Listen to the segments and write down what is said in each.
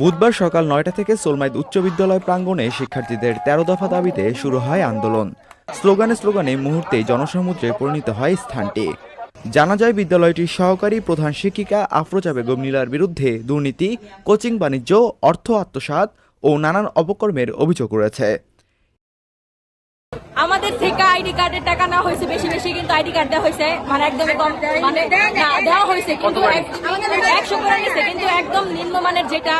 বুধবার সকাল নয়টা থেকে সোলমাইদ উচ্চ বিদ্যালয় প্রাঙ্গণে শিক্ষার্থীদের তেরো দফা দাবিতে শুরু হয় আন্দোলন। স্লোগানে স্লোগানে মুহূর্তে জনসমুদ্রে পরিণত হয় স্থানটি। জানা যায়, বিদ্যালয়টির সহকারী প্রধান শিক্ষিকা আফরোজা বেগম নীলার বিরুদ্ধে দুর্নীতি, কোচিং বাণিজ্য, অর্থ আত্মসাত ও নানান অপকর্মের অভিযোগ রয়েছে। আমাদের থেকে আইডি কার্ডের টাকা না হয়েছে বেশি বেশি কিন্তু আইডি কার্ড দেওয়া হয়েছে। মানে একদম কম মানে না দেওয়া হয়েছে কিন্তু একশো করে নিছে কিন্তু একদম নিম্নমানের যেটা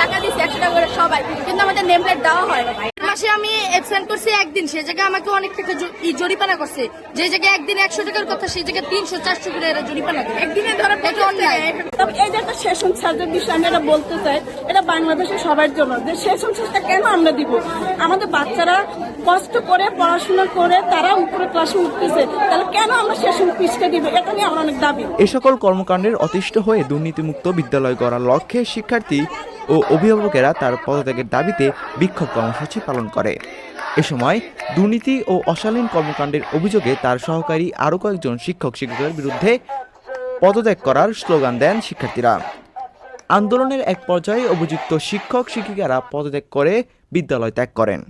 টাকা দিচ্ছে একশো টাকা করে সবাই কিন্তু আমাদের নেম প্লেট দেওয়া হয় না মাসে আমি অ্যাবসেন্ট করছি একদিন সে জায়গায় আমাকে অনেক টাকা জরিমানা করছে। যে জায়গায় একদিন একশো টাকার কথা সেই জায়গায় তিনশো চারশো করে এরা জরিমানা করে একদিনে ধরো অন্যায় তবে এই যে একটা সেশন সার্জের বিষয় আমি এটা বলতে চাই, এটা বাংলাদেশের সবার জন্য। যে সেশন সার্জটা কেন আমরা দিব? আমাদের বাচ্চারা কষ্ট করে পড়াশোনা করে তারা উপরে ক্লাসে উঠতেছে, তাহলে কেন আমরা সেশন পিসটা দিব? এটা নিয়ে আমার অনেক দাবি। এ সকল কর্মকাণ্ডের অতিষ্ঠ হয়ে দুর্নীতিমুক্ত বিদ্যালয় গড়ার লক্ষ্যে শিক্ষার্থী ও অভিভাবকেরা তার পদত্যাগের দাবিতে বিক্ষোভ কর্মসূচি পালন করে। এ সময় দুর্নীতি ও অশালীন কর্মকাণ্ডের অভিযোগে তার সহকারী আরও কয়েকজন শিক্ষক শিক্ষকের বিরুদ্ধে পদত্যাগ করার স্লোগান দেন শিক্ষার্থীরা। আন্দোলনের এক পর্যায়ে অভিযুক্ত শিক্ষক, শিক্ষিকারা পদত্যাগ করে বিদ্যালয় ত্যাগ করেন।